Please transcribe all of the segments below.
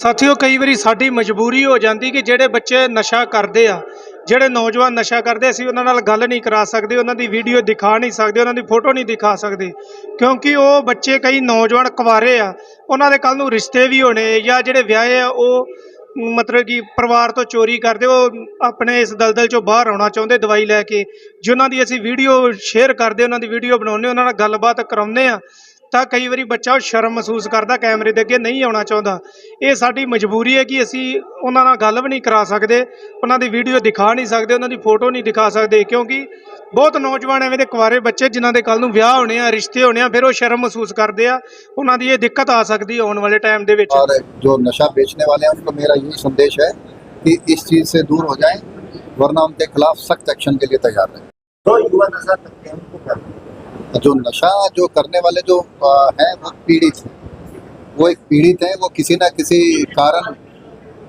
ਸਾਥੀਓ, ਕਈ ਵਾਰੀ ਸਾਡੀ ਮਜਬੂਰੀ ਹੋ ਜਾਂਦੀ ਕਿ ਜਿਹੜੇ ਬੱਚੇ ਨਸ਼ਾ ਕਰਦੇ ਆ, ਜਿਹੜੇ ਨੌਜਵਾਨ ਨਸ਼ਾ ਕਰਦੇ, ਅਸੀਂ ਉਹਨਾਂ ਨਾਲ ਗੱਲ ਨਹੀਂ ਕਰਾ ਸਕਦੇ, ਉਹਨਾਂ ਦੀ ਵੀਡੀਓ ਦਿਖਾ ਨਹੀਂ ਸਕਦੇ, ਉਹਨਾਂ ਦੀ ਫੋਟੋ ਨਹੀਂ ਦਿਖਾ ਸਕਦੇ। ਕਿਉਂਕਿ ਉਹ ਬੱਚੇ ਕਈ ਨੌਜਵਾਨ ਕੁਆਰੇ ਆ, ਉਹਨਾਂ ਦੇ ਕੱਲ ਨੂੰ ਰਿਸ਼ਤੇ ਵੀ ਹੋਣੇ ਜਾਂ ਜਿਹੜੇ ਵਿਆਹੇ ਆ, ਉਹ ਮਤਲਬ ਕਿ ਪਰਿਵਾਰ ਤੋਂ ਚੋਰੀ ਕਰਦੇ, ਉਹ ਆਪਣੇ ਇਸ ਦਲਦਲ ਚੋਂ ਬਾਹਰ ਆਉਣਾ ਚਾਹੁੰਦੇ ਦਵਾਈ ਲੈ ਕੇ, ਜਿਨ੍ਹਾਂ ਦੀ ਅਸੀਂ ਵੀਡੀਓ ਸ਼ੇਅਰ ਕਰਦੇ, ਉਹਨਾਂ ਦੀ ਵੀਡੀਓ ਬਣਾਉਂਦੇ, ਉਹਨਾਂ ਨਾਲ ਗੱਲਬਾਤ ਕਰਾਉਂਦੇ ਆ। ਤਾਂ ਕਈ ਵਾਰੀ ਬੱਚਾ ਉਹ ਸ਼ਰਮ ਮਹਿਸੂਸ ਕਰਦਾ ਕੈਮਰੇ ਦੇ ਅੱਗੇ ਨਹੀਂ ਆਉਣਾ ਚਾਹੁੰਦਾ ਇਹ ਸਾਡੀ ਮਜਬੂਰੀ ਹੈ ਕਿ ਅਸੀਂ ਉਹਨਾਂ ਨਾਲ ਗੱਲ ਵੀ ਨਹੀਂ ਕਰਾ ਸਕਦੇ ਉਹਨਾਂ ਦੀ ਵੀਡੀਓ ਦਿਖਾ ਨਹੀਂ ਸਕਦੇ ਉਹਨਾਂ ਦੀ ਫੋਟੋ ਨਹੀਂ ਦਿਖਾ ਸਕਦੇ ਕਿਉਂਕਿ ਬਹੁਤ ਨੌਜਵਾਨ ਐਵੇਂ ਦੇ ਕੁਆਰੇ ਬੱਚੇ ਜਿਨ੍ਹਾਂ ਦੇ ਕੱਲ ਨੂੰ ਵਿਆਹ ਹੋਣੇ ਆ ਰਿਸ਼ਤੇ ਹੋਣੇ ਆ ਫਿਰ ਉਹ ਸ਼ਰਮ ਮਹਿਸੂਸ ਕਰਦੇ ਆ ਉਹਨਾਂ ਦੀ ਇਹ ਦਿੱਕਤ ਆ ਸਕਦੀ ਹੈ ਆਉਣ ਵਾਲੇ ਟਾਈਮ ਦੇ ਵਿੱਚ और जो नशा बेचने वाले हैं उनको मेरा यही संदेश है कि इस चीज़ से दूर हो जाएं वरना उनके खिलाफ सख्त एक्शन के लिए तैयार रहें जो युवा नशा करते हैं उनको क्या करें? जो नशा जो करने वाले जो हैं, वो पीड़ित हैं। वो एक पीड़ित हैं, वो किसी ना किसी कारण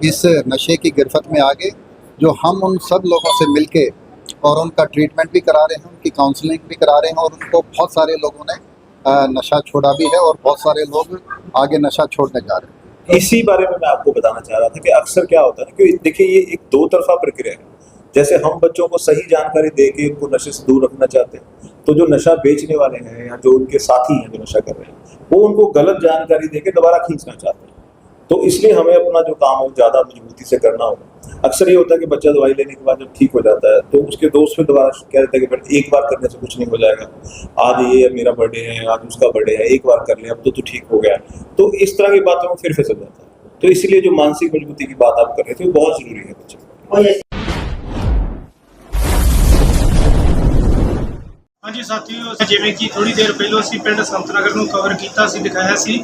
इस नशे की गिरफ्त में आ गए जो हम उन सब लोगों से मिलके और उनका ट्रीटमेंट भी करा रहे हैं, उनकी काउंसलिंग भी करा रहे हैं और उनको बहुत सारे लोगों ने नशा छोड़ा भी है और बहुत सारे लोग आगे नशा छोड़ने जा रहे हैं। इसी बारे में मैं आपको बताना चाह रहा था कि अक्सर क्या होता है कि देखिए, ये एक दो तरफा प्रक्रिया है। जैसे हम बच्चों को सही जानकारी दे के उनको नशे से दूर रखना चाहते हैं तो जो नशा बेचने वाले हैं या जो उनके साथी हैं जो नशा कर रहे हैं, वो उनको गलत जानकारी दे के दोबारा खींचना चाहते हैं। तो इसलिए हमें अपना जो काम है ज़्यादा मजबूती से करना होगा। अक्सर ये होता है कि बच्चा दवाई लेने के बाद जब ठीक हो जाता है तो उसके दोस्त फिर दोबारा कह देते हैं कि एक बार करने से कुछ नहीं हो जाएगा। आज ये मेरा बर्थडे है, आज उसका बर्थडे है, एक बार कर ले, अब तो तू ठीक हो गया। तो इस तरह की बातों में फिर फिसल जाता है। तो इसलिए जो मानसिक मजबूती की बात आप कर रहे थे, वो बहुत ज़रूरी है बच्चे ਜੀ ਸਾਥੀਓ ਜਿਵੇਂ ਕਿ ਥੋੜੀ ਦੇਰ ਪਹਿਲਾਂ ਅਸੀਂ ਪਿੰਡ ਸੰਤਨਗਰ ਨੂੰ ਕਵਰ ਕੀਤਾ ਸੀ, ਦਿਖਾਇਆ ਸੀ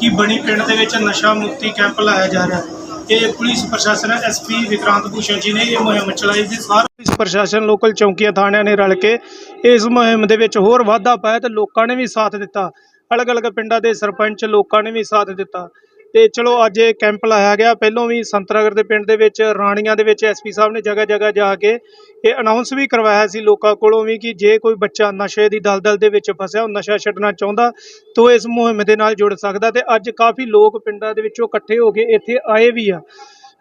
ਕਿ ਬਣੀ ਪਿੰਡ ਦੇ ਵਿੱਚ ਨਸ਼ਾ ਮੁਕਤੀ ਕੈਂਪ ਲਾਇਆ ਜਾ ਰਿਹਾ ਇਹ ਪੁਲਿਸ ਪ੍ਰਸ਼ਾਸਨ ਐਸਪੀ ਵਿਕਰਾਂਤ ਭੂਸ਼ਣ ਜੀ ਨੇ ਇਹ ਮੁਹਿੰਮ ਚਲਾਈ ਸੀ। ਸਾਰਾ ਪੁਲਿਸ ਪ੍ਰਸ਼ਾਸਨ ਲੋਕਲ ਚੌਂਕੀਆਂ ਥਾਣਿਆਂ ਨੇ ਰਲ ਕੇ ਇਸ ਮੁਹਿੰਮ ਦੇ ਵਿੱਚ ਹੋਰ ਵਾਧਾ ਪਾਇਆ ਤੇ ਲੋਕਾਂ ਨੇ ਵੀ ਸਾਥ ਦਿੱਤਾ। ਅਲੱਗ-ਅਲੱਗ ਪਿੰਡਾਂ ਦੇ ਸਰਪੰਚ ਲੋਕਾਂ ਨੇ ਵੀ ਸਾਥ ਦਿੱਤਾ। ਤੇ ਚਲੋ ਅੱਜ ਇਹ ਕੈਂਪ ਲਾਇਆ ਗਿਆ। ਪਹਿਲੋਂ ਵੀ ਸੰਤਨਗਰ ਦੇ ਪਿੰਡ ਦੇ ਵਿੱਚ, ਰਾਣੀਆਂ ਦੇ ਵਿੱਚ ਐਸਪੀ ਸਾਹਿਬ ਨੇ ਜਗ੍ਹਾ ਜਗ੍ਹਾ ਜਾ ਕੇ ਇਹ ਅਨਾਉਂਸ ਵੀ ਕਰਵਾਇਆ ਸੀ ਲੋਕਾਂ ਕੋਲੋਂ ਵੀ ਕਿ ਜੇ ਕੋਈ ਬੱਚਾ ਨਸ਼ੇ ਦੀ ਦਲਦਲ ਦੇ ਵਿੱਚ ਫਸਿਆ, ਉਹ ਨਸ਼ਾ ਛੱਡਣਾ ਚਾਹੁੰਦਾ, ਤਾਂ ਇਸ ਮੁਹਿੰਮ ਦੇ ਨਾਲ ਜੁੜ ਸਕਦਾ। ਤੇ ਅੱਜ ਕਾਫੀ ਲੋਕ ਪਿੰਡਾਂ ਦੇ ਵਿੱਚੋਂ ਇਕੱਠੇ ਹੋ ਕੇ ਇੱਥੇ ਆਏ ਵੀ ਆ।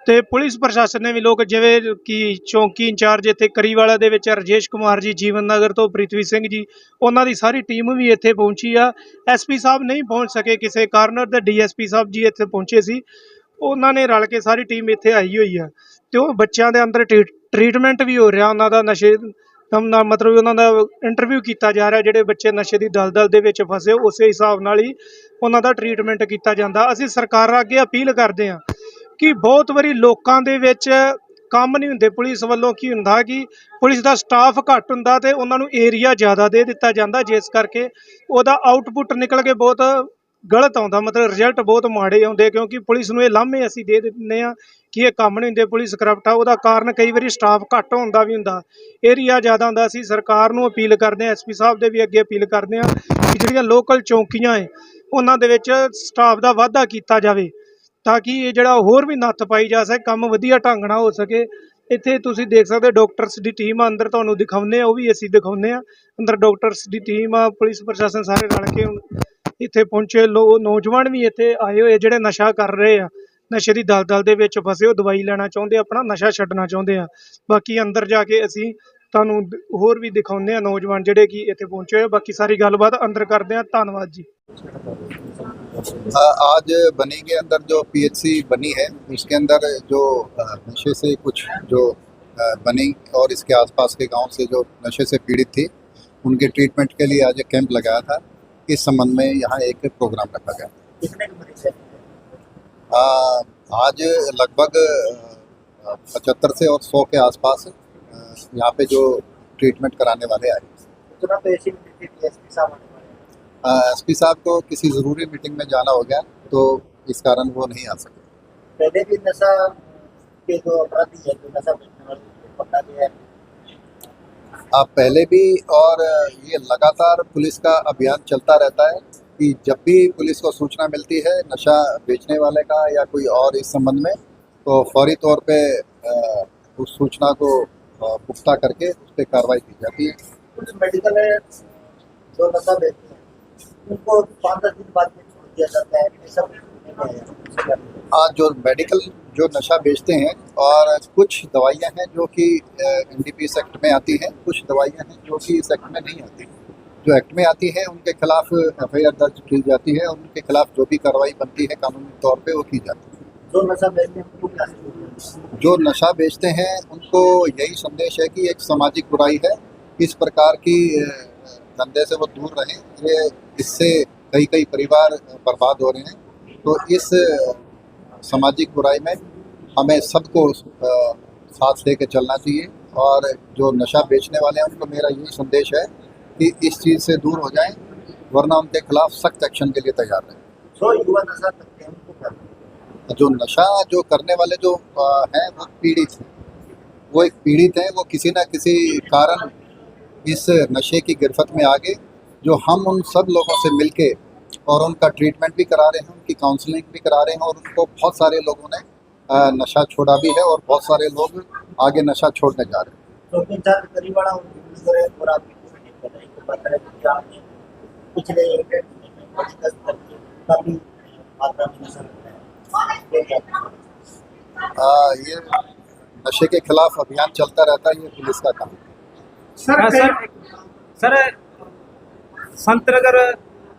ਤੇ ਪੁਲਿਸ ਪ੍ਰਸ਼ਾਸਨ ਨੇ ਵੀ ਲੋਕ ਜਿਵੇਂ ਕਿ ਚੌਂਕੀ ਇੰਚਾਰਜ ਇੱਥੇ ਕਰੀਵਾਲਾ ਦੇ ਵਿੱਚ ਰਜੇਸ਼ ਕੁਮਾਰ ਜੀ, ਜੀਵਨ ਨਗਰ ਤੋਂ ਪ੍ਰਿਥਵੀ ਸਿੰਘ ਜੀ, ਉਹਨਾਂ ਦੀ ਸਾਰੀ ਟੀਮ ਵੀ ਇੱਥੇ ਪਹੁੰਚੀ ਆ। ਐਸਪੀ ਸਾਹਿਬ ਨਹੀਂ ਪਹੁੰਚ ਸਕੇ ਕਿਸੇ ਕਾਰਨ ਤੇ ਡੀਐਸਪੀ ਸਾਹਿਬ ਜੀ ਇੱਥੇ ਪਹੁੰਚੇ ਸੀ। ਉਹਨਾਂ ਨੇ ਰਲ ਕੇ ਸਾਰੀ ਟੀਮ ਇੱਥੇ ਆਈ ਹੋਈ ਆ ਤੇ ਉਹ ਬੱਚਿਆਂ ਦੇ ਅੰਦਰ ਟ੍ਰੀ- ਟ੍ਰੀਟਮੈਂਟ ਵੀ ਹੋ ਰਿਹਾ ਉਹਨਾਂ ਦਾ, ਨਸ਼ੇ ਦਾ ਮਤਲਬ ਉਹਨਾਂ ਦਾ ਇੰਟਰਵਿਊ ਕੀਤਾ ਜਾ ਰਿਹਾ, ਜਿਹੜੇ ਬੱਚੇ ਨਸ਼ੇ ਦੀ ਦਲਦਲ ਦੇ ਵਿੱਚ ਫਸੇ, ਉਸੇ ਹਿਸਾਬ ਨਾਲ ਹੀ ਉਹਨਾਂ ਦਾ ਟ੍ਰੀਟਮੈਂਟ ਕੀਤਾ ਜਾਂਦਾ। ਅਸੀਂ ਸਰਕਾਰਾਂ ਅੱਗੇ ਅਪੀਲ ਕਰਦੇ ਹਾਂ ਕਿ ਬਹੁਤ ਵਾਰੀ ਲੋਕਾਂ ਦੇ ਵਿੱਚ ਕੰਮ ਨਹੀਂ ਹੁੰਦੇ। ਪੁਲਿਸ ਵੱਲੋਂ ਕੀ ਹੁੰਦਾ ਕਿ ਪੁਲਿਸ ਦਾ ਸਟਾਫ ਘੱਟ ਹੁੰਦਾ ਤੇ ਉਹਨਾਂ ਨੂੰ ਏਰੀਆ ਜ਼ਿਆਦਾ ਦੇ ਦਿੱਤਾ ਜਾਂਦਾ। ਜਿਸ ਕਰਕੇ ਉਹਦਾ ਆਊਟਪੁੱਟ ਨਿਕਲ ਕੇ ਬਹੁਤ ਗਲਤ ਆਉਂਦਾ। ਮਤਲਬ ਰਿਜ਼ਲਟ ਬਹੁਤ ਮਾੜੇ ਆਉਂਦੇ ਕਿਉਂਕਿ ਪੁਲਿਸ ਨੂੰ ਇਹ ਲਾਹਮੇ ਅਸੀਂ ਦੇ ਦਿੰਦੇ ਆ ਕਿ ਇਹ ਕੰਮ ਨਹੀਂ ਹੁੰਦੇ। ਪੁਲਿਸ ਕਰਪਟ ਆ, ਉਹਦਾ ਕਾਰਨ ਕਈ ਵਾਰੀ ਸਟਾਫ ਘੱਟ ਹੁੰਦਾ ਵੀ ਹੁੰਦਾ। ਏਰੀਆ ਜ਼ਿਆਦਾ ਹੁੰਦਾ ਅਸੀਂ ਸਰਕਾਰ ਨੂੰ ਅਪੀਲ ਕਰਦੇ ਆ ਐਸਪੀ ਸਾਹਿਬ ਦੇ ਵੀ ਅੱਗੇ ਅਪੀਲ ਕਰਦੇ ਆ ਕਿ ਜਿਹੜੀਆਂ ਲੋਕਲ ਚੌਂਕੀਆਂ ਏ ਉਹਨਾਂ ਦੇ ਵਿੱਚ ਸਟਾਫ ਦਾ ਵਾਧਾ ਕੀਤਾ ਜਾਵੇ। ਤਾਂ ਕਿ ਇਹ ਜਿਹੜਾ ਹੋਰ ਵੀ ਨੱਥ ਪਾਈ ਜਾ ਸਕੇ, ਕੰਮ ਵਧੀਆ ਢੰਗ ਨਾਲ ਹੋ ਸਕੇ। ਇੱਥੇ ਤੁਸੀਂ ਦੇਖ ਸਕਦੇ ਡਾਕਟਰਸ ਦੀ ਟੀਮ ਆ, ਅੰਦਰ ਤੁਹਾਨੂੰ ਦਿਖਾਉਂਦੇ ਆ, ਉਹ ਵੀ ਅਸੀਂ ਦਿਖਾਉਂਦੇ ਆ। ਅੰਦਰ ਡਾਕਟਰਸ ਦੀ ਟੀਮ ਆ, ਪੁਲਿਸ ਪ੍ਰਸ਼ਾਸਨ ਸਾਰੇ ਰਲ ਕੇ ਹੁਣ ਇੱਥੇ ਪਹੁੰਚੇ। ਲੋ ਨੌਜਵਾਨ ਵੀ ਇੱਥੇ ਆਏ ਹੋਏ ਆ, ਜਿਹੜੇ ਨਸ਼ਾ ਕਰ ਰਹੇ ਆ। ਨਸ਼ੇ ਦੀ ਦਲਦਲ ਦੇ ਵਿੱਚ ਫਸੇ ਉਹ ਦਵਾਈ ਲੈਣਾ ਚਾਹੁੰਦੇ ਆਪਣਾ ਨਸ਼ਾ ਛੱਡਣਾ ਚਾਹੁੰਦੇ ਆ। ਬਾਕੀ ਅੰਦਰ ਜਾ ਕੇ ਅਸੀਂ ਤੁਹਾਨੂੰ ਹੋਰ ਵੀ ਦਿਖਾਉਂਦੇ ਆ ਨੌਜਵਾਨ ਜਿਹੜੇ ਕਿ ਇੱਥੇ ਪਹੁੰਚੇ ਹੋਏ ਆ। ਬਾਕੀ ਸਾਰੀ ਗੱਲਬਾਤ ਅੰਦਰ ਕਰਦੇ ਆ। ਧੰਨਵਾਦ ਜੀ। आज बनी के अंदर जो पीएचसी बनी है उसके अंदर जो नशे से कुछ जो बनी और इसके आसपास के गाँव से जो नशे से पीड़ित थी उनके ट्रीटमेंट के लिए आज एक कैंप लगाया था। इस संबंध में यहाँ एक प्रोग्राम रखा गया। आज लगभग पचहत्तर से और सौ के आसपास यहाँ पे जो ट्रीटमेंट कराने वाले आए इतना तो ऐसी मिलती थी एसपी साहब एस पी साहब को किसी ज़रूरी मीटिंग में जाना हो गया तो इस कारण वो नहीं आ सके। पहले भी नशा के जो अपराधी है जो नशा बेचने वाले उनको पकड़ा गया आप पहले भी और ये लगातार पुलिस का अभियान चलता रहता है कि जब भी पुलिस को सूचना मिलती है नशा बेचने वाले का या कोई और इस संबंध में तो फौरी तौर पे उस सूचना को पुख्ता करके उस पर कार्रवाई की जाती है। कुछ मेडिकल है जो नशा बेचते उनको पाँच दस दिन बाद में छोड़ दिया जाता है ये सब आज जो मेडिकल जो नशा बेचते हैं और कुछ दवाइयाँ हैं जो कि एन डी एक्ट में आती हैं कुछ दवाइयाँ हैं जो कि इस एक्ट में नहीं आती। जो एक्ट में आती है उनके खिलाफ एफ़ आई आर दर्ज की जाती है और उनके खिलाफ जो भी कार्रवाई बनती है कानूनी तौर पे वो की जाती है। जो नशा बेचते हैं जो नशा बेचते हैं उनको यही संदेश है कि एक सामाजिक बुराई है। इस प्रकार की धंधे से वो दूर रहें। ये इससे कई कई परिवार बर्बाद हो रहे हैं। तो इस सामाजिक बुराई में हमें सबको साथ लेके चलना चाहिए और जो नशा बेचने वाले हैं उनको मेरा यही संदेश है कि इस चीज़ से दूर हो जाएँ वरना उनके खिलाफ सख्त एक्शन के लिए तैयार रहें। जो युवा नशा करते हैं उनको क्या जो नशा जो करने वाले जो हैं वो पीड़ित हैं। वो एक पीड़ित हैं वो किसी ना किसी कारण इस नशे की गिरफ्त में आ गए जो हम उन सब लोगों से मिल के और उनका ट्रीटमेंट भी करा रहे हैं उनकी काउंसलिंग भी करा रहे हैं और उनको बहुत सारे लोगों ने नशा छोड़ा भी है और बहुत सारे लोग आगे नशा छोड़ने जा रहे हैं। आ, ये नशे के खिलाफ अभियान चलता रहता है ये पुलिस का काम सर हाँ, सर। सर ਕਈ- ਸਰ ਸਰ ਸੰਤ ਨਗਰ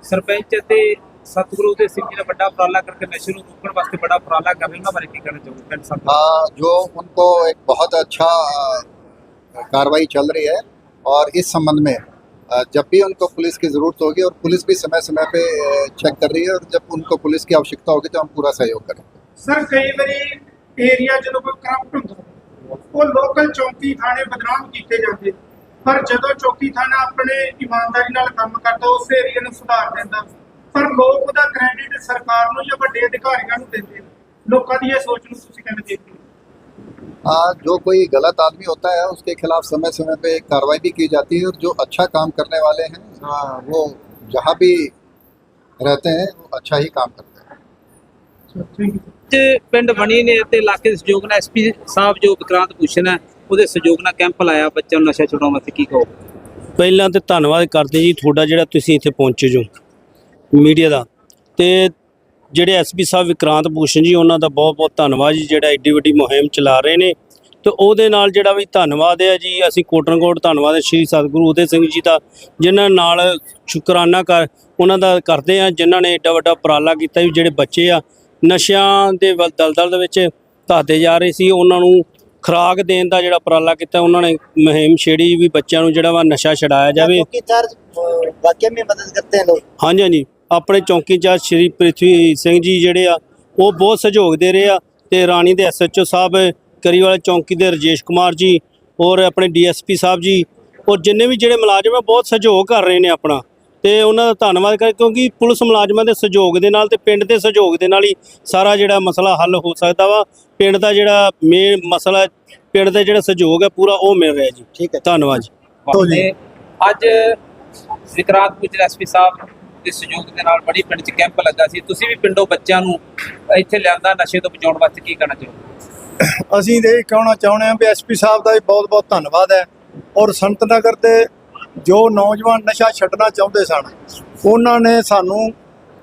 ਸਰਪੰਚ ਅਤੇ ਸਤਿਗੁਰੂ ਦੇ ਸਿੰਘ ਜੀ ਨੇ ਵੱਡਾ ਉਪਰਾਲਾ ਕਰਕੇ ਨਸ਼ੇ ਨੂੰ ਰੋਕਣ ਵਾਸਤੇ ਬੜਾ ਉਪਰਾਲਾ ਕਰ ਰਹੇ ਉਹਨਾਂ ਬਾਰੇ ਕੀ ਕਹਿਣਾ ਚਾਹੋਗੇ ਪਿੰਡ ਸੰਤ हाँ, जो उनको एक बहुत अच्छा अ, कार्रवाई चल रही है और इस संबंध में अ, जब भी उनको पुलिस की ज़रूरत होगी और पुलिस भी समय समय पे अ, चेक कर रही है और जब उनको पुलिस की आवश्यकता होगी तो हम पूरा सहयोग करेंगे ਸਰ ਕਈ ਵਾਰੀ ਏਰੀਆ ਜਦੋਂ ਕੋਈ ਕਰਪਟ ਹੁੰਦਾ ਉਹ ਲੋਕਲ ਚੌਕੀ ਥਾਣੇ ਬਦਨਾਮ ਕੀਤੇ ਜਾਂਦੇ ਪਰ ਜਦੋਂ ਚੌਕੀ ਥਾਣਾ ਆਪਣੇ ਇਮਾਨਦਾਰੀ ਨਾਲ ਕੰਮ ਕਰਦਾ ਉਸ ਏਰੀਆ ਨੂੰ ਸੁਧਾਰ ਦਿੰਦਾ ਪਰ ਲੋਕ ਉਹਦਾ ਕ੍ਰੈਡਿਟ ਸਰਕਾਰ ਨੂੰ ਜਾਂ ਵੱਡੇ ਅਧਿਕਾਰੀਆਂ ਨੂੰ ਦਿੰਦੇ ਨੇ ਲੋਕਾਂ ਦੀ ਇਹ ਸੋਚ ਨੂੰ ਤੁਸੀਂ ਕਹਿੰਦੇ ਦੇਖਦੇ ਹੋ हाँ, जो कोई गलत आदमी होता है उसके खिलाफ समय समय पे कार्रवाई भी की जाती है और जो अच्छा काम करने वाले हैं हाँ, वो जहाँ भी रहते हैं वो अच्छा ही काम करते हैं ਥੈਂਕ ਯੂ ਚ ਪਿੰਡ ਬਣੀ ਨੇ ਤੇ ਇਲਾਕੇ ਦੇ ਸਹਿਯੋਗ ਨਾਲ ਐਸਪੀ ਸਾਹਿਬ ਜੋ ਵਿਕਰਾਂਤ ਭੂਸ਼ਣ ਹੈ ਉਹਦੇ ਸਹਿਯੋਗ ਨਾਲ ਕੈਂਪ ਲਾਇਆ, ਬੱਚਿਆਂ ਨੂੰ ਨਸ਼ਾ ਛੁਡਾਉਣ ਵਾਸਤੇ ਕੀ ਕਹੋ ਪਹਿਲਾਂ ਤੇ ਧੰਨਵਾਦ ਕਰਦੇ ਜੀ ਤੁਹਾਡਾ ਜਿਹੜਾ ਤੁਸੀਂ ਇੱਥੇ ਪਹੁੰਚੇ ਜੋ ਮੀਡੀਆ ਦਾ। ਤੇ ਜਿਹੜੇ ਐਸਪੀ ਸਾਹਿਬ ਵਿਕਰਾਂਤ ਭੂਸ਼ਣ ਜੀ, ਉਹਨਾਂ ਦਾ ਬਹੁਤ ਬਹੁਤ ਧੰਨਵਾਦ ਜੀ, ਜਿਹੜਾ ਐਡੀ ਵੱਡੀ ਮੁਹਿੰਮ ਚਲਾ ਰਹੇ ਨੇ। ਤੇ ਉਹਦੇ ਨਾਲ ਜਿਹੜਾ ਵੀ ਧੰਨਵਾਦ ਹੈ ਜੀ, ਅਸੀਂ ਕੋਟਨਕੋਟ ਧੰਨਵਾਦ ਹੈ ਸ਼੍ਰੀ ਸਤਿਗੁਰੂ ਉਦੇ ਸਿੰਘ ਜੀ ਦਾ, ਜਿਨ੍ਹਾਂ ਨਾਲ ਸ਼ੁਕਰਾਨਾ ਕਰ, ਉਹਨਾਂ ਦਾ ਕਰਦੇ ਆ ਜਿਨ੍ਹਾਂ ਨੇ ਏਡਾ ਵੱਡਾ ਉਪਰਾਲਾ ਕੀਤਾ ਵੀ ਜਿਹੜੇ ਬੱਚੇ ਆ, ਨਸ਼ਿਆਂ ਦੇ ਵੱਲ ਦਲਦਲ ਦੇ ਵਿੱਚ ਧਾਤੇ ਜਾ ਰਹੇ ਸੀ, ਉਹਨਾਂ ਨੂੰ ਖਰਾਕ ਦੇਣ ਦਾ ਜਿਹੜਾ ਉਪਰਾਲਾ ਕੀਤਾ ਉਹਨਾਂ ਨੇ ਮਹਿਮ ਛੇੜੀ ਵੀ ਬੱਚਿਆਂ ਨੂੰ ਜਿਹੜਾ ਵਾ ਨਸ਼ਾ ਛਡਾਇਆ ਜਾਵੇ। ਹਾਂਜੀ ਹਾਂਜੀ। ਆਪਣੇ ਚੌਂਕੀ ਚੌਕੀਦਾਰ ਸ਼੍ਰੀ ਪ੍ਰਿਥਵੀ ਸਿੰਘ ਜੀ ਜਿਹੜੇ ਆ ਉਹ ਬਹੁਤ ਸਹਿਯੋਗ ਦੇ ਰਹੇ ਆ ਤੇ ਰਾਣੀ ਦੇ ਐਸਐਚਓ ਸਾਹਿਬ ਕਰੀਵਾਲ ਚੌਂਕੀ ਦੇ ਰਜੇਸ਼ ਕੁਮਾਰ ਜੀ ਔਰ ਆਪਣੇ ਡੀਐਸਪੀ ਸਾਹਿਬ ਜੀ ਔਰ ਜਿੰਨੇ ਵੀ ਜਿਹੜੇ ਮੁਲਾਜ਼ਮ ਆ ਬਹੁਤ ਸਹਿਯੋਗ ਕਰ ਰਹੇ ਨੇ ਆਪਣਾ। ਤੇ ਉਹਨਾਂ ਦਾ ਧੰਨਵਾਦ ਕਰ ਕਿਉਂਕਿ ਪੁਲਿਸ ਮੁਲਾਜ਼ਮਾਂ ਦੇ ਸਹਿਯੋਗ ਦੇ ਨਾਲ ਤੇ ਪਿੰਡ ਦੇ ਸਹਿਯੋਗ ਦੇ ਨਾਲ ਹੀ ਸਾਰਾ ਜਿਹੜਾ ਮਸਲਾ ਹੱਲ ਹੋ ਸਕਦਾ ਵਾ। ਪਿੰਡ ਦਾ ਜਿਹੜਾ ਮੇਨ ਮਸਲਾ ਪਿੰਡ ਦਾ ਜਿਹੜਾ ਸਹਿਯੋਗ ਹੈ ਪੂਰਾ ਉਹ ਮਿਲ ਰਿਹਾ ਜੀ। ਠੀਕ ਹੈ। ਧੰਨਵਾਦ ਜੀ। ਅੱਜ ਵਿਕਰਾਂਤ ਗੁਜਰ ਐਸਪੀ ਸਾਹਿਬ ਦੇ ਸਹਿਯੋਗ ਦੇ ਨਾਲ ਬੜੀ ਪਿੰਡ 'ਚ ਕੈਂਪ ਲੱਗਾ ਸੀ। ਤੁਸੀਂ ਵੀ ਪਿੰਡੋਂ ਬੱਚਿਆਂ ਨੂੰ ਇੱਥੇ ਲਿਆਂਦਾ ਨਸ਼ੇ ਤੋਂ ਬਚਾਉਣ ਵਾਸਤੇ ਕੀ ਕਰਨਾ ਚਾਹੋਗੇ? ਅਸੀਂ ਇਹ ਕਹਿਣਾ ਚਾਹੁੰਦੇ ਹਾਂ ਵੀ ਐਸਪੀ ਸਾਹਿਬ ਦਾ ਵੀ ਬਹੁਤ ਬਹੁਤ ਧੰਨਵਾਦ ਹੈ। ਔਰ ਸੰਤ ਨਗਰ ਦੇ ਜੋ ਨੌਜਵਾਨ ਨਸ਼ਾ ਛੱਡਣਾ ਚਾਹੁੰਦੇ ਸਨ, ਉਹਨਾਂ ਨੇ ਸਾਨੂੰ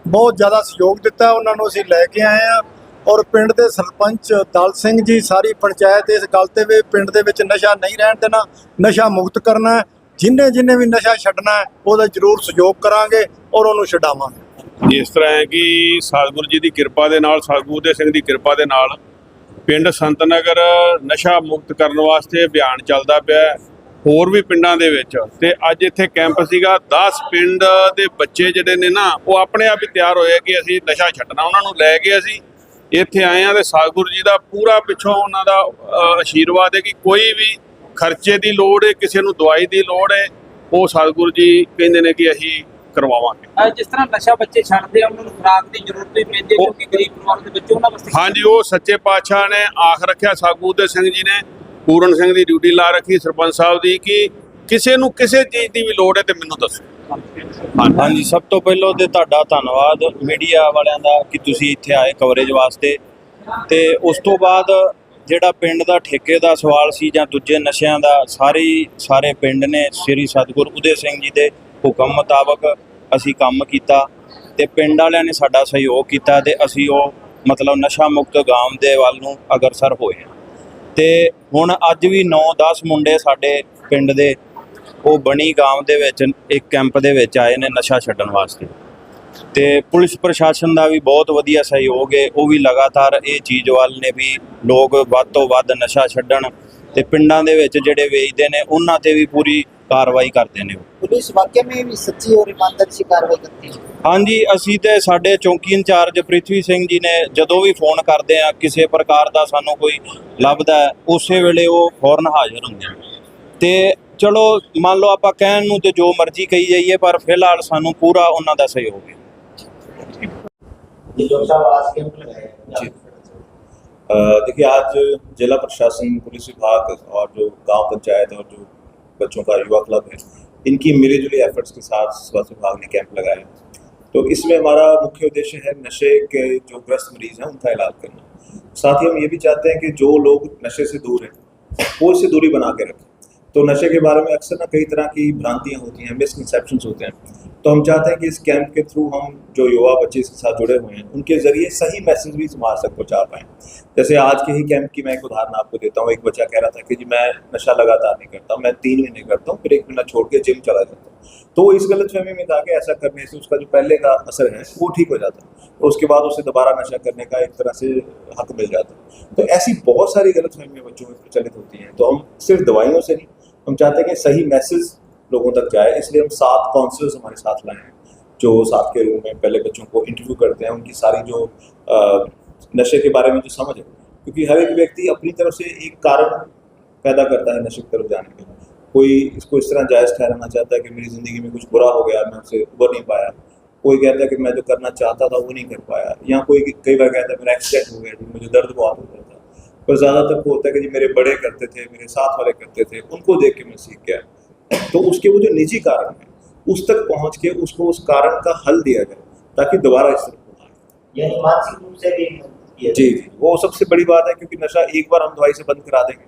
ਬਹੁਤ ਜ਼ਿਆਦਾ ਸਹਿਯੋਗ ਦਿੱਤਾ, ਉਹਨਾਂ ਨੂੰ ਅਸੀਂ ਲੈ ਕੇ ਆਏ ਹਾਂ ਔਰ ਪਿੰਡ ਦੇ ਸਰਪੰਚ ਦਲ ਸਿੰਘ ਜੀ ਸਾਰੀ ਪੰਚਾਇਤ ਇਸ ਗੱਲ ਤੇ ਵੀ ਪਿੰਡ ਦੇ ਵਿੱਚ ਨਸ਼ਾ ਨਹੀਂ ਰਹਿਣ ਦੇਣਾ, ਨਸ਼ਾ ਮੁਕਤ ਕਰਨਾ ਜਿੰਨੇ ਜਿੰਨੇ ਵੀ ਨਸ਼ਾ ਛੱਡਣਾ ਉਹਦਾ ਜ਼ਰੂਰ ਸਹਿਯੋਗ ਕਰਾਂਗੇ ਔਰ ਉਹਨੂੰ ਛਡਾਵਾਂਗੇ। ਇਸ ਤਰ੍ਹਾਂ ਹੈ ਕਿ ਸਤਿਗੁਰੂ ਜੀ ਦੀ ਕਿਰਪਾ ਦੇ ਨਾਲ ਸਤਿਗੁਰੂ ਦੇ ਸਿੰਘ ਦੀ ਕਿਰਪਾ ਦੇ ਨਾਲ ਪਿੰਡ ਸੰਤ ਨਗਰ ਨਸ਼ਾ ਮੁਕਤ ਕਰਨ ਵਾਸਤੇ ਅਭਿਆਨ ਚੱਲਦਾ ਪਿਆ ਹੋਰ ਵੀ ਪਿੰਡਾਂ ਦੇ ਵਿੱਚ। ਤੇ ਅੱਜ ਇੱਥੇ ਕੈਂਪ ਸੀਗਾ। 10 ਪਿੰਡ ਦੇ ਬੱਚੇ ਜਿਹੜੇ ਨੇ ਨਾ ਉਹ ਆਪਣੇ ਆਪ ਹੀ ਤਿਆਰ ਹੋਏ ਕਿ ਅਸੀਂ ਨਸ਼ਾ ਛੱਡਣਾ। ਉਹਨਾਂ ਨੂੰ ਲੈ ਕੇ ਅਸੀਂ ਇੱਥੇ ਆਏ ਆ ਤੇ ਸਤਿਗੁਰੂ ਜੀ ਦਾ ਪੂਰਾ ਪਿੱਛੋਂ ਉਹਨਾਂ ਦਾ ਅ, ਆਸ਼ੀਰਵਾਦ ਹੈ ਕਿ ਕੋਈ ਵੀ ਖਰਚੇ ਦੀ ਲੋੜ ਹੈ ਕਿਸੇ ਨੂੰ ਦਵਾਈ ਦੀ ਲੋੜ ਹੈ ਉਹ ਸਤਿਗੁਰੂ ਜੀ ਕਹਿੰਦੇ ਨੇ ਕਿ ਅਸੀਂ ਕਰਵਾਵਾਂਗੇ। ਜਿਸ ਤਰ੍ਹਾਂ ਨਸ਼ਾ ਬੱਚੇ ਛੱਡਦੇ ਆ ਉਹਨਾਂ ਨੂੰ ਖੁਰਾਕ ਦੀ ਜ਼ਰੂਰਤ ਵੀ ਪੈਂਦੀ ਕਿਉਂਕਿ ਗਰੀਬ ਪਰਿਵਾਰ ਦੇ ਬੱਚੇ ਉਹਨਾਂ ਵਾਸਤੇ ਹਾਂਜੀ ਉਹ ਸੱਚੇ ਪਾਤਸ਼ਾਹ ਨੇ ਆਖ ਰੱਖਿਆ। ਸਾਗੂ ਦੇ ਸਿੰਘ ਜੀ ਨੇ ਪੂਰਨ ਸਿੰਘ ਦੀ ਡਿਊਟੀ ਲਾ ਰੱਖੀ ਸਰਪੰਚ ਸਾਹਿਬ ਦੀ ਕਿ ਕਿਸੇ ਨੂੰ ਕਿਸੇ ਚੀਜ਼ ਦੀ ਵੀ ਲੋੜ ਹੈ ਤੇ ਮੈਨੂੰ ਦੱਸੋ। ਹਾਂਜੀ। ਸਭ ਤੋਂ ਪਹਿਲਾਂ ਤੇ ਤੁਹਾਡਾ ਧੰਨਵਾਦ ਮੀਡੀਆ ਵਾਲਿਆਂ ਦਾ ਕਿ ਤੁਸੀਂ ਇੱਥੇ ਆਏ ਕਵਰੇਜ ਵਾਸਤੇ। ਤੇ ਉਸ ਤੋਂ ਬਾਅਦ ਜਿਹੜਾ ਪਿੰਡ ਦਾ ਠੇਕੇ ਦਾ ਸਵਾਲ ਸੀ ਜਾਂ ਦੂਜੇ ਨਸ਼ਿਆਂ ਦਾ, ਸਾਰੇ ਸਾਰੇ ਪਿੰਡ ਨੇ, ਸ੍ਰੀ ਸਤਿਗੁਰ ਉਦੇ ਸਿੰਘ ਜੀ ਦੇ ਹੁਕਮ ਮੁਤਾਬਕ ਅਸੀਂ ਕੰਮ ਕੀਤਾ ਤੇ ਪਿੰਡ ਵਾਲਿਆਂ ਨੇ ਸਾਡਾ ਸਹਿਯੋਗ ਕੀਤਾ ਤੇ ਅਸੀਂ ਉਹ ਮਤਲਬ ਨਸ਼ਾ ਮੁਕਤ ਗਾਮ ਦੇ ਵੱਲ ਨੂੰ ਅਗਰਸਰ ਹੋਏ ਹਾਂ। ਤੇ ਹੁਣ ਅੱਜ ਵੀ 9-10 ਮੁੰਡੇ ਸਾਡੇ ਪਿੰਡ ਦੇ, ਉਹ ਬਣੀ ਗਾਮ ਦੇ ਵਿੱਚ, ਇੱਕ ਕੈਂਪ ਦੇ ਵਿੱਚ ਆਏ ਨੇ ਨਸ਼ਾ ਛੱਡਣ ਵਾਸਤੇ। ਤੇ ਪੁਲਿਸ ਪ੍ਰਸ਼ਾਸਨ ਦਾ ਵੀ ਬਹੁਤ ਵਧੀਆ ਸਹਿਯੋਗ ਹੈ ਉਹ ਵੀ ਲਗਾਤਾਰ ਇਹ ਚੀਜ਼ ਵੱਲ ਨੇ ਵੀ ਲੋਕ ਵੱਧ ਤੋਂ ਵੱਧ ਨਸ਼ਾ ਛੱਡਣ। ਤੇ ਪਿੰਡਾਂ ਦੇ ਵਿੱਚ ਜਿਹੜੇ ਵੇਚਦੇ ਨੇ, ਉਹਨਾਂ ਤੇ ਵੀ ਪੂਰੀ ਕਾਰਵਾਈ ਕਰਦੇ ਨੇ ਉਹ। पुलिस वाकई में भी सच्ची और ईमानदारी से कार्रवाई करती है ਹਾਂਜੀ ਅਸੀਂ ਤੇ ਸਾਡੇ ਚੌਂਕੀ ਇੰਚਾਰਜ ਪ੍ਰਿਥਵੀ ਸਿੰਘ ਜੀ ਨੇ ਜਦੋਂ ਵੀ ਫੋਨ ਕਰਦੇ ਆ ਕਿਸੇ ਪ੍ਰਕਾਰ ਦਾ ਸਾਨੂੰ ਕੋਈ ਲੱਭਦਾ ਹੈ, ਉਸੇ ਵੇਲੇ ਉਹ ਫੌਰਨ ਹਾਜ਼ਰ ਹੁੰਦੇ ਨੇ ਤੇ ਚਲੋ ਮੰਨ ਲਓ ਆਪਾਂ ਕਹਿਣ ਨੂੰ ਤੇ ਜੋ ਮਰਜ਼ੀ ਕਹੀ ਜਾਈਏ ਪਰ ਫਿਲਹਾਲ ਸਾਨੂੰ ਪੂਰਾ ਉਹਨਾਂ ਦਾ ਸਹਿਯੋਗ ਹੈ ये जो साहब आज कैंप लगाया जी। अ, देखिए आज जिला प्रशासन पुलिस विभाग और जो गांव पंचायत और जो बच्चों का युवा क्लब है। इनकी मिले जुले एफर्ट्स के साथ स्वास्थ्य विभाग ने कैंप लगाया। तो इसमें हमारा मुख्य उद्देश्य है नशे के जो ग्रस्त मरीज़ हैं, उनका इलाज करना। साथ ही हम ये भी चाहते हैं कि जो लोग नशे से दूर हैं, वो इससे दूरी बना के रखें। तो नशे के बारे में अक्सर ना कई तरह की भ्रांतियाँ होती हैं मिसकनसेप्शन होते हैं। तो हम चाहते हैं कि इस कैंप के थ्रू हम जो युवा बच्चे इसके साथ जुड़े हुए हैं, उनके ज़रिए सही मैसेज भी समाज तक पहुँचा पाएँ। जैसे आज के ही कैंप की मैं एक उदाहरण आपको देता हूँ। एक बच्चा कह रहा था कि जी, मैं नशा लगातार नहीं करता मैं तीन महीने करता हूँ, फिर एक महीना छोड़ के जिम चला जाता हूँ। तो इस गलत फहमी में था कि ऐसा करने से उसका जो पहले का असर है, वो ठीक हो जाता है और उसके बाद उसे दोबारा नशा करने का एक तरह से हक मिल जाता है। तो ऐसी बहुत सारी गलत फहमियाँ बच्चों में प्रचलित होती हैं। तो हम सिर्फ़ दवाइयों से नहीं, हम चाहते हैं कि सही मैसेज लोगों तक जाए, इसलिए हम सात काउंसलर्स हमारे साथ लाए हैं, जो साथ के रूम में पहले बच्चों को इंटरव्यू करते हैं, उनकी सारी जो नशे के बारे में जो समझ है, क्योंकि हर एक व्यक्ति अपनी तरफ़ से एक कारण पैदा करता है नशे की तरफ़ जाने का कोई इसको इस तरह जायज़ ठहराना चाहता है कि मेरी ज़िंदगी में कुछ बुरा हो गया, मैं उससे उबर नहीं पाया, कोई कहता है कि मैं जो करना चाहता था वो नहीं कर पाया, या कोई कई बार कहता है मेरा एक्सीडेंट हो गया जी मुझे दर्द बहुत होता था, पर ज़्यादातर को होता है कि जी मेरे बड़े करते थे, मेरे साथ वाले करते थे, उनको देख के मैं सीख गया। तो उसके वो जो निजी कारण है उस तक पहुँच के उसको उस कारण का हल दिया जाए ताकि दोबारा इस तरफ़ ना आए यानी मानसिक रूप से भी जी जी। वो सबसे बड़ी बात है क्योंकि नशा एक बार हम दवाई से बंद करा देंगे।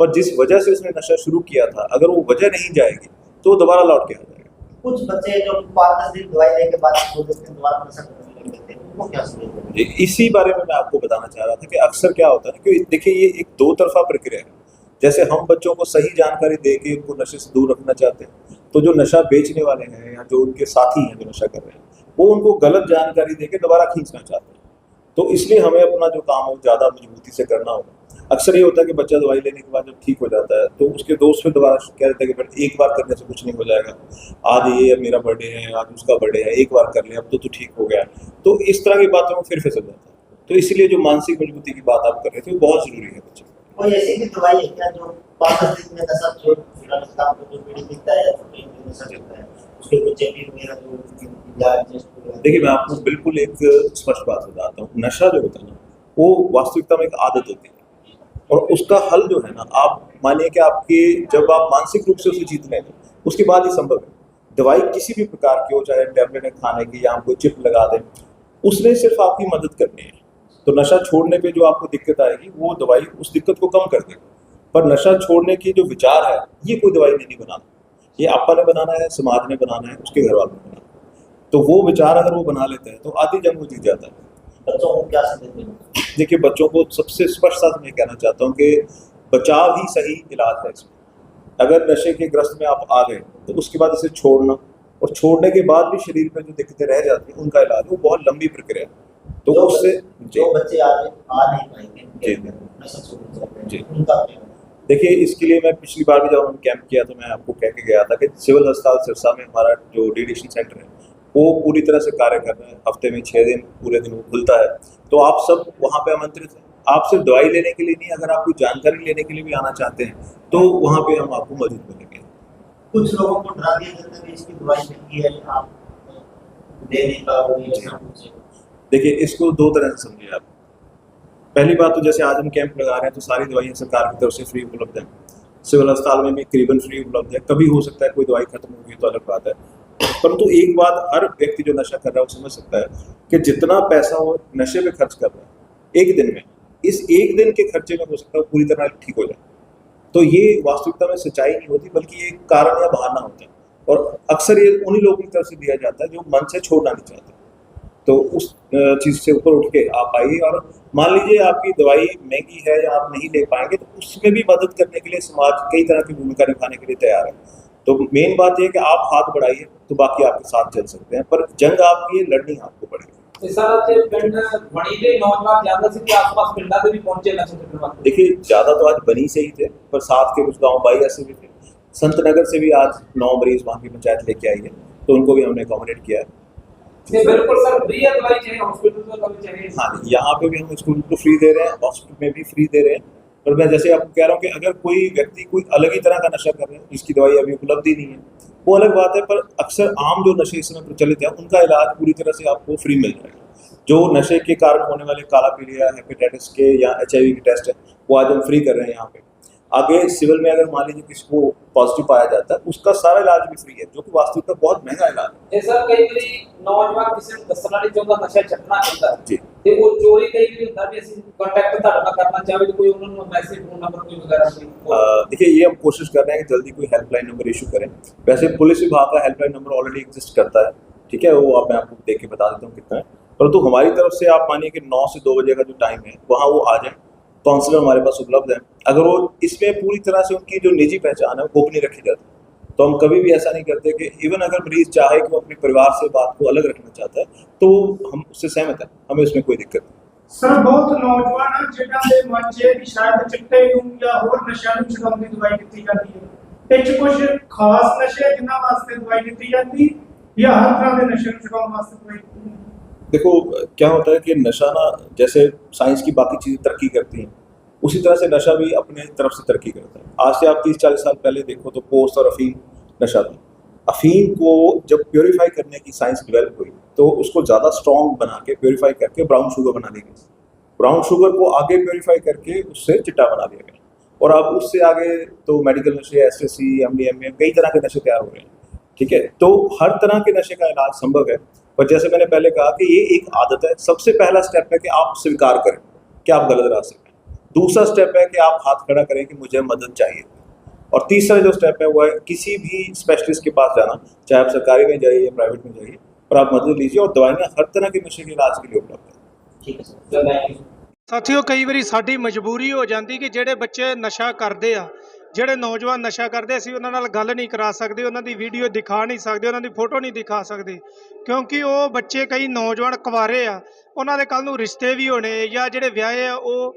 पर जिस वजह से उसने नशा शुरू किया था अगर वो वजह नहीं जाएगी तो वो दोबारा लौट के आ जाएगा। कुछ बच्चे जो पाँच दस दिन दवाई लेने के बाद दोबारा नशा करने लग जाते हैं इसी बारे में मैं आपको बताना चाह रहा था कि अक्सर क्या होता है कि देखिए ये एक दो तरफा प्रक्रिया है। जैसे हम बच्चों को सही जानकारी दे के उनको नशे से दूर रखना चाहते हैं तो जो नशा बेचने वाले हैं या जो उनके साथी हैं जो नशा कर रहे हैं, वो उनको गलत जानकारी दे के दोबारा खींचना चाहते हैं। तो इसलिए हमें अपना जो काम हो ज़्यादा मजबूती से करना होगा। अक्सर ये होता है कि बच्चा दवाई लेने के बाद जब ठीक हो जाता है तो उसके दोस्त फिर दोबारा कह देते हैं कि फिर एक बार करने से कुछ नहीं हो जाएगा। आज ये मेरा बर्थडे है, आज उसका बर्थडे है, एक बार कर ले, अब तो तू ठीक हो गया। तो इस तरह की बातों में फिर फिसल जाता है। तो इसलिए जो मानसिक मजबूती की बात आप कर रहे थे, वो बहुत ज़रूरी है बच्चे। कोई ऐसी भी दवाई है क्या जो दिन में नशा छोड़ नशा जो पीड़ी दिखता है तो भी नशा करता है उसके चेकिंग वगैरह जो देखिए मैं आपको बिल्कुल एक स्पष्ट बात बताता हूँ नशा जो होता है ना वो वास्तविकता में एक आदत होती है और उसका हल जो है ना आप मानिए कि आपके जब आप मानसिक रूप से उसे जीत लेंगे उसके बाद ही संभव है दवाई किसी भी प्रकार की हो चाहे टैबलेट है खाने की या आप कोई चिप लगा दें उसने सिर्फ़ आपकी मदद करनी है तो नशा छोड़ने पे जो आपको दिक्कत आएगी वो दवाई उस दिक्कत को कम कर देगी। पर नशा छोड़ने की जो विचार है ये कोई दवाई नहीं बनाना ये आपा ने बनाना है समाज ने बनाना है उसके घर वालों ने बनाना है। तो वो विचार अगर वो बना लेते हैं तो आधी जंग वो जीत जाता है। बच्चों को क्या संदेश देखिए बच्चों को सबसे स्पष्ट साथ मैं कहना चाहता हूँ कि बचाव ही सही इलाज है इसमें। अगर नशे के ग्रस्त में आप आ गए तो उसके बाद इसे छोड़ना और छोड़ने के बाद भी शरीर में जो दिक्कतें रह जाती हैं उनका इलाज वो बहुत लंबी प्रक्रिया है। तो उससे जी। बच्चे आ आ नहीं पाएँगे। जी। उनका देखिए इसके लिए मैं पिछली बार भी जब हमने कैंप किया तो मैं आपको कह के गया था कि सिविल अस्पताल सिरसा में हमारा जो डिडिक्शन सेंटर है वो पूरी तरह से कार्य कर रहा है। हफ़्ते में छः दिन पूरे दिन वो खुलता है। तो आप सब वहाँ पे आमंत्रित हैं। आप सिर्फ़ दवाई लेने के लिए नहीं अगर आप कोई जानकारी लेने के लिए भी आना चाहते हैं तो वहाँ पे हम आपको मदद मिलेंगे कुछ लोगों को डरा दिया जाता है कि इसकी दवाई महँगी है आप दे नहीं पाओगे जी। हाँ। देखिए, इसको दो तरह से समझिए आप। पहली बात तो जैसे आज हम कैंप लगा रहे हैं तो सारी दवाइयाँ सरकार की तरफ़ से फ्री उपलब्ध है। सिविल अस्पताल में भी करीबन फ्री उपलब्ध है। कभी हो सकता है कोई दवाई खत्म हो गई तो अलग बात है। परंतु तो एक बात हर व्यक्ति जो नशा कर रहा है, वो समझ सकता है कि जितना पैसा वो नशे में खर्च कर रहा है, एक दिन में, इस एक दिन के खर्चे में हो सकता है पूरी तरह ठीक हो जाए। तो ये वास्तविकता में सच्चाई नहीं होती, बल्कि ये कारण या बहाना होता है। और अक्सर ये उन्हीं लोगों की तरफ़ से दिया जाता है जो मन से छोड़ना नहीं चाहते। तो उस चीज़ से ऊपर उठ के आप आइए और मान लीजिए आपकी दवाई महँगी है या आप नहीं ले पाएँगे तो उसमें भी मदद करने के लिए समाज कई तरह की भूमिका निभाने के लिए तैयार है। तो मेन बात यह कि आप हाथ बढ़ाइए तो बाकी आपके साथ चल सकते हैं पर जंग आपकी लड़नी आपको पड़ेगी। देखिए ज़्यादा तो आज बनी से ही थे पर साथ के कुछ गाँव बाई ऐसे भी थे। संत नगर से भी आज नौ मरीज़ वहाँ की पंचायत लेके आई है तो उनको भी हमने अकोमोडेट किया है। हॉस्पिटल हाँ, यहाँ पे भी हम स्कूल को फ्री दे रहे हैं हॉस्पिटल में भी फ्री दे रहे हैं। पर मैं जैसे आपको कह रहा हूँ कि अगर कोई व्यक्ति कोई अलग ही तरह का नशा कर रहे हैं, जिसकी दवाई अभी उपलब्ध ही नहीं है, वो अलग बात है, पर अक्सर आम जो नशे इस समय प्रचलित हैं, उनका इलाज पूरी तरह से आपको फ्री मिल जाएगा जो नशे के कारण होने वाले काला पीलिया हेपेटाइटिस के या एचआईवी के टेस्ट हैं, वो आज हम फ्री कर रहे हैं यहाँ पे। आगे सिविल में अगर मान लीजिए किसी को पॉजिटिव पाया जाता है उसका सारा इलाज भी फ्री है जो कि वास्तविकता बहुत महंगा इलाज है ਤੇ ਸਰ ਕਈ ਵਾਰੀ ਨੌਜਵਾਨ ਕਿਸੇ ਨੂੰ ਦੱਸਣਾ ਨਹੀਂ ਚਾਹੁੰਦਾ ਨਸ਼ਾ ਛੱਡਣਾ ਚਾਹੁੰਦਾ ਹੈ। ਜੀ ਤੇ ਉਹ ਚੋਰੀ ਕਈ ਵਾਰੀ ਹੁੰਦਾ ਵੀ ਅਸੀਂ ਕੰਟੈਕਟ ਤੁਹਾਡੇ ਨਾਲ ਕਰਨਾ ਚਾਹਵੇ ਤਾਂ ਕੋਈ ਉਹਨਾਂ ਨੂੰ ਮੈਸੇਜ ਫੋਨ ਨੰਬਰ ਕੋਈ ਵਗੈਰਾ ਕੋਈ अ, देखिए ये हम कोशिश कर रहे हैं कि जल्दी कोई हेल्पलाइन नंबर इशू करें वैसे पुलिस विभाग का हेल्पलाइन नंबर ऑलरेडी एग्जिस्ट करता है ठीक है वो आप मैं आपको देख के बता देता हूँ कितना है परंतु हमारी तरफ से आप मानिए कि नौ से दो बजे का जो टाइम है वहाँ वो आ जाए काउंसलर हमारे पास उपलब्ध है अगर वो इसमें पूरी तरह से उनकी जो निजी पहचान है वो गोपनीय रखी जाती है तो हम कभी भी ऐसा नहीं करते कि इवन अगर मरीज चाहे कि वो अपने परिवार से बात को अलग रखना चाहता है तो हम उससे सहमत है हमें उसमें कोई दिक्कत नहीं ਸਰ ਬਹੁਤ ਨੌਜਵਾਨ ਹਨ ਜਿਨ੍ਹਾਂ ਦੇ ਮਨ 'ਚ ਇਹ ਵੀ ਸ਼ਾਇਦ ਚਿੱਟੇ ਨੂੰ ਜਾਂ ਹੋਰ ਨਸ਼ਿਆਂ ਨੂੰ ਛਡਾਉਣ ਦੀ ਦਵਾਈ ਦਿੱਤੀ ਜਾਂਦੀ ਹੈ ਇਹ 'ਚ ਕੁਝ ਖਾਸ ਨਸ਼ੇ ਜਿਨ੍ਹਾਂ ਵਾਸਤੇ ਦਵਾਈ ਦਿੱਤੀ ਜਾਂਦੀ ਜਾਂ ਹਰ ਤਰ੍ਹਾਂ ਦੇ ਨਸ਼ੇ ਨੂੰ ਛਡਾਉਣ ਵਾਸਤੇ ਦਵਾਈ ਦਿੱਤੀ ਜਾਂਦੀ देखो, क्या होता है कि नशा ना, जैसे साइंस की बाकी चीज़ें तरक्की करती हैं, उसी तरह से नशा भी अपने तरफ़ से तरक्की करता है। आज से आप तीस चालीस साल पहले देखो तो पोस्ट और अफीम नशा था। अफीम को जब प्योरीफाई करने की साइंस डेवलप हुई तो उसको ज़्यादा स्ट्रॉन्ग बना के, प्योरीफाई करके ब्राउन शुगर बना दी गई। ब्राउन शुगर को आगे प्योरीफाई करके उससे चिट्टा बना दिया गया। और अब उससे आगे तो मेडिकल नशे S S C M D M कई तरह के नशे तैयार हो रहे हैं। ठीक है? तो हर तरह के नशे का इलाज संभव है। पर जैसे मैंने पहले कहा कि ये एक आदत है। सबसे पहला स्टेप है कि आप स्वीकार करें कि आप गलत रास्ते में दूसरा स्टेप है कि आप हाथ खड़ा करें कि मुझे मदद चाहिए। और तीसरा जो स्टेप है वो है किसी भी स्पेशलिस्ट के पास जाना। चाहे आप सरकारी में जाइए या प्राइवेट में जाइए पर आप मदद लीजिए और दवाइयाँ हर तरह के नशे के इलाज के लिए उपलब्ध है। साथियों कई बार साड़ी मजबूरी हो जाती कि जेडे बच्चे नशा करते हैं ਜਿਹੜੇ ਨੌਜਵਾਨ ਨਸ਼ਾ ਕਰਦੇ, ਅਸੀਂ ਉਹਨਾਂ ਨਾਲ ਗੱਲ ਨਹੀਂ ਕਰਾ ਸਕਦੇ, ਉਹਨਾਂ ਦੀ ਵੀਡੀਓ ਦਿਖਾ ਨਹੀਂ ਸਕਦੇ, ਉਹਨਾਂ ਦੀ ਫੋਟੋ ਨਹੀਂ ਦਿਖਾ ਸਕਦੇ। ਕਿਉਂਕਿ ਉਹ ਬੱਚੇ ਕਈ ਨੌਜਵਾਨ ਕੁਆਰੇ ਆ, ਉਹਨਾਂ ਦੇ ਕੱਲ ਨੂੰ ਰਿਸ਼ਤੇ ਵੀ ਹੋਣੇ ਜਾਂ ਜਿਹੜੇ ਵਿਆਹੇ ਆ, ਉਹ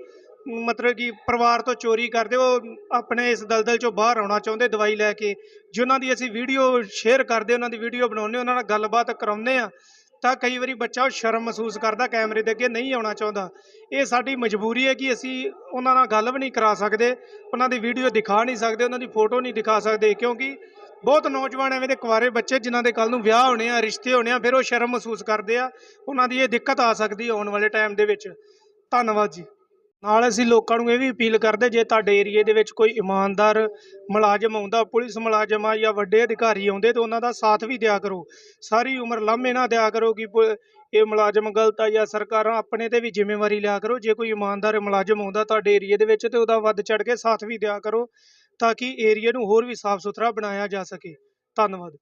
ਮਤਲਬ ਕਿ ਪਰਿਵਾਰ ਤੋਂ ਚੋਰੀ ਕਰਦੇ, ਉਹ ਆਪਣੇ ਇਸ ਦਲਦਲ ਚੋਂ ਬਾਹਰ ਆਉਣਾ ਚਾਹੁੰਦੇ ਦਵਾਈ ਲੈ ਕੇ। ਜਿਨ੍ਹਾਂ ਦੀ ਅਸੀਂ ਵੀਡੀਓ ਸ਼ੇਅਰ ਕਰਦੇ, ਉਹਨਾਂ ਦੀ ਵੀਡੀਓ ਬਣਾਉਂਦੇ, ਉਹਨਾਂ ਨਾਲ ਗੱਲਬਾਤ ਕਰਾਉਂਦੇ ਆ। ਤਾਂ ਕਈ ਵਾਰੀ ਬੱਚਾ ਉਹ ਸ਼ਰਮ ਮਹਿਸੂਸ ਕਰਦਾ ਕੈਮਰੇ ਦੇ ਅੱਗੇ ਨਹੀਂ ਆਉਣਾ ਚਾਹੁੰਦਾ। ਇਹ ਸਾਡੀ ਮਜਬੂਰੀ ਹੈ ਕਿ ਅਸੀਂ ਉਹਨਾਂ ਨਾਲ ਗੱਲ ਵੀ ਨਹੀਂ ਕਰਾ ਸਕਦੇ, ਉਹਨਾਂ ਦੀ ਵੀਡੀਓ ਦਿਖਾ ਨਹੀਂ ਸਕਦੇ, ਉਹਨਾਂ ਦੀ ਫੋਟੋ ਨਹੀਂ ਦਿਖਾ ਸਕਦੇ, ਕਿਉਂਕਿ ਬਹੁਤ ਨੌਜਵਾਨ ਐਵੇਂ ਦੇ ਕੁਆਰੇ ਬੱਚੇ ਜਿਨ੍ਹਾਂ ਦੇ ਕੱਲ ਨੂੰ ਵਿਆਹ ਹੋਣੇ ਆ, ਰਿਸ਼ਤੇ ਹੋਣੇ ਆ, ਫਿਰ ਉਹ ਸ਼ਰਮ ਮਹਿਸੂਸ ਕਰਦੇ ਆ, ਉਹਨਾਂ ਦੀ ਇਹ ਦਿੱਕਤ ਆ ਸਕਦੀ ਆਉਣ ਵਾਲੇ ਟਾਈਮ ਦੇ ਵਿੱਚ। ਧੰਨਵਾਦ ਜੀ। ਨਾਲ ਅਸੀਂ ਲੋਕਾਂ ਨੂੰ ਇਹ ਵੀ ਅਪੀਲ ਕਰਦੇ, ਜੇ ਤੁਹਾਡੇ ਏਰੀਏ ਦੇ ਵਿੱਚ ਕੋਈ ਇਮਾਨਦਾਰ ਮੁਲਾਜ਼ਮ ਆਉਂਦਾ, ਪੁਲਿਸ ਮੁਲਾਜ਼ਮ ਆ ਜਾਂ ਵੱਡੇ ਅਧਿਕਾਰੀ ਆਉਂਦੇ, ਤਾਂ ਉਹਨਾਂ ਦਾ ਸਾਥ ਵੀ ਦਿਆ ਕਰੋ। ਸਾਰੀ ਉਮਰ ਲਾਮੇ ਨਾ ਦਿਆ ਕਰੋ ਕਿ ਪੁ- ਇਹ ਮੁਲਾਜ਼ਮ ਗਲਤ ਆ ਜਾਂ ਸਰਕਾਰਾਂ ਆਪਣੇ ਤੇ ਵੀ ਜ਼ਿੰਮੇਵਾਰੀ ਲਿਆ ਕਰੋ। ਜੇ ਕੋਈ ਇਮਾਨਦਾਰ ਮੁਲਾਜ਼ਮ ਆਉਂਦਾ ਤੁਹਾਡੇ ਏਰੀਏ ਦੇ ਵਿੱਚ, ਤੇ ਉਹਦਾ ਵੱਧ ਚੜ ਕੇ ਸਾਥ ਵੀ ਦਿਆ ਕਰੋ, ਤਾਂ ਕਿ ਏਰੀਏ ਨੂੰ ਹੋਰ ਵੀ ਸਾਫ਼ ਸੁਥਰਾ ਬਣਾਇਆ ਜਾ ਸਕੇ। ਧੰਨਵਾਦ।